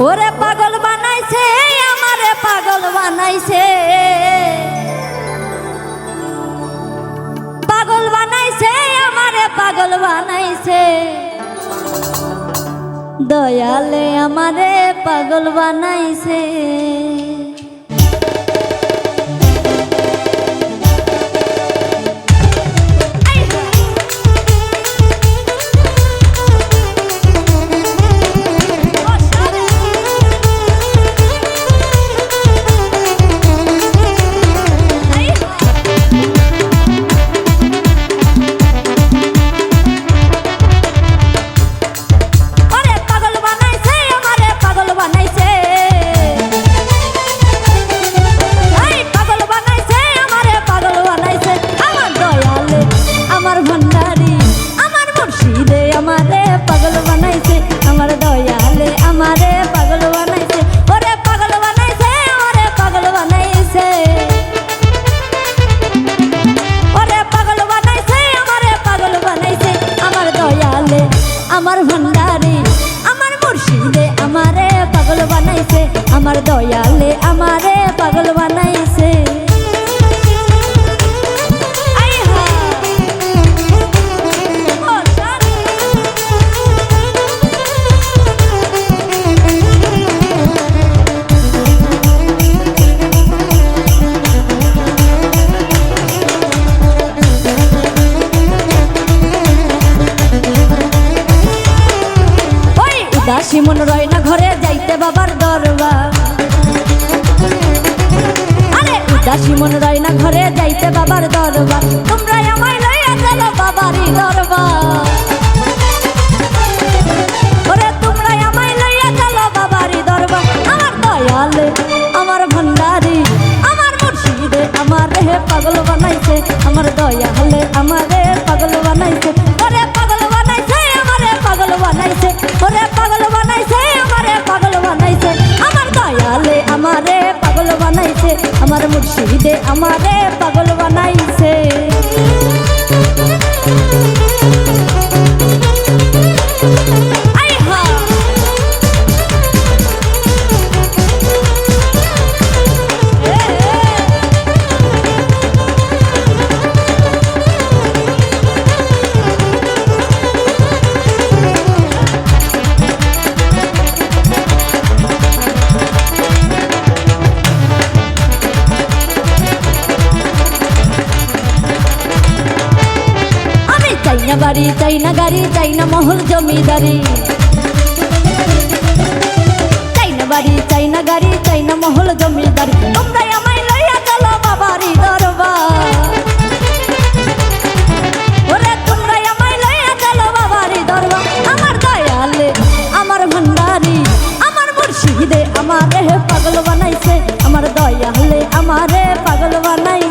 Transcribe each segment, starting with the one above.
ওরে পাগল বানাইছে, আমারে পাগল বানাইছে। পাগল বানাইছে, আমারে পাগল বানাইছে। দয়ালে আমারে পাগল বানাইছে। উদাসী মন রয় না ঘরে যাইতে বাবার দরবার। উদাসী মন রয় না ঘরে যাইতে বাবার দরবার। তোমরা আমায় লইয়া চলো বাবারই দরবার। আমার দয়ালে, আমার আমারে মুর্শিদে আমারে না বাড়ি চাই না গাড়ি চাই না মহল জমিদারি। চাই না বাড়ি চাই না গাড়ি চাই না মহল জমিদারি। তোমরাই আমায় লইয়া চলো বাবারি দরবার। ওরে তোমরাই আমায় লইয়া চলো বাবারি দরবার। আমার দয়ালে, আমার ভান্ডারি, আমার মুর্শিদে আমারে পাগল বানাইছে। আমার দয়ালে আমারে পাগল বানাইছে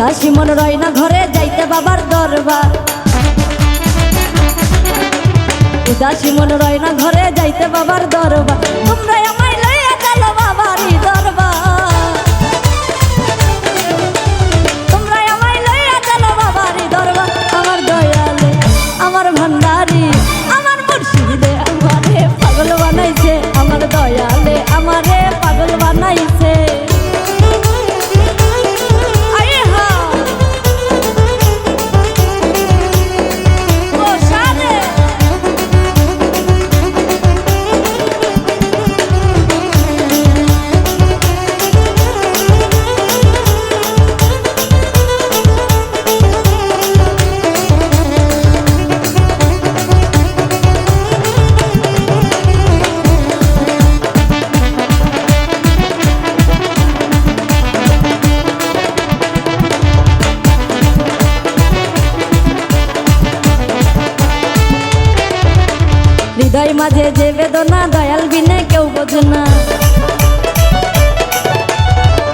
উদাসী মন রয় না ঘরে, যাইতে বাবার দরবার। উদাসী মন রয় না ঘরে, যাইতে বাবার দরবার। তোমরা হৃদয় মাঝে যে বেদনা, দয়াল বিনে কেউ বোঝে না।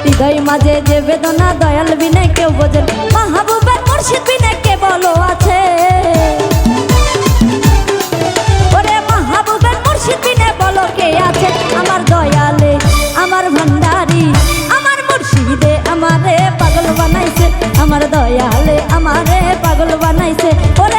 হৃদয় মাঝে যে বেদনা, দয়াল বিনে কেউ বোঝে মাহবুবের মুর্শিদ বিনে কে বলো আছে? ওরে মাহবুবের মুর্শিদ বিনে বলো কে আছে? আমার দয়ালে, আমার আমার মুর্শিদে আমারে পাগল বানাইছে। আমার দয়ালে আমারে পাগল বানাইছে। ওরে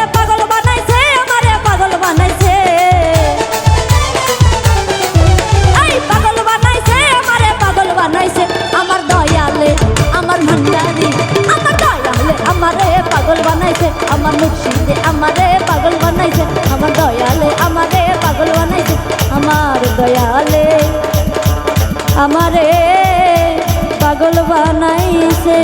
দয়ালে আমারে পাগল বানাইছে।